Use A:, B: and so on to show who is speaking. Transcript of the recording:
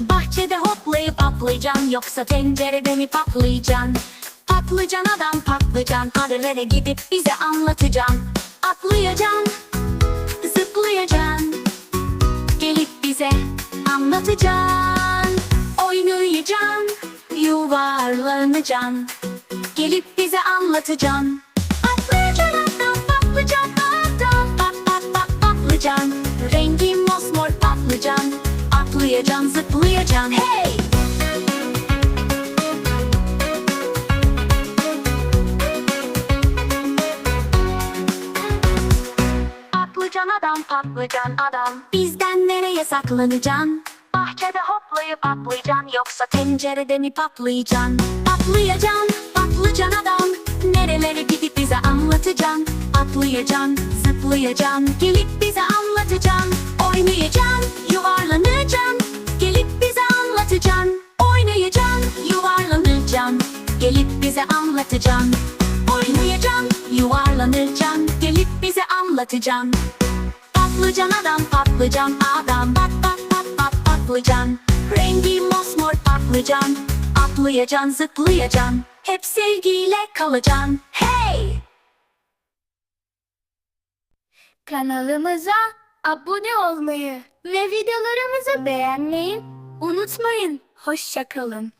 A: Bahçede hoplayıp atlayacaksın Yoksa tencerede mi patlayacaksın? Patlıcan adam patlıcan Arılara gidip bize anlatacaksın. Atlayacaksın Zıplayacaksın. Gelip bize anlatacaksın. Oynayacaksın Yuvarlanacaksın. Gelip bize anlatacaksın. Atlayacaksın adam patlıcan adam Pat pat pat patlıcan Rengi mosmor patlıcan Atlayacaksın zıplayacaksın Hey! Patlıcan adam patlıcan adam Bizden nereye saklanacaksın? Bahçede hoplayıp atlayacaksın Yoksa tencerede mi patlayacaksın? Patlayacaksın patlıcan adam Nerelere gidip bize anlatacaksın? Atlayacaksın zıplayacaksın Gelip bize anlatacaksın Oynayacaksın yuvarlanacaksın. Gelip bize anlatacaksın. Oynayacaksın yuvarlanacaksın. Gelip bize anlatacaksın. Oynayacaksın yuvarlanacaksın. Gelip bize anlatacaksın. Patlıcan adam patlıcan adam. Pat pat pat pat patlıcan. Rengi mosmor patlıcan. Atlayacaksın zıplayacaksın. Hep sevgiyle kalacaksın. Hey!
B: Kanalımıza abone olmayı ve videolarımızı beğenmeyi unutmayın. Hoşçakalın.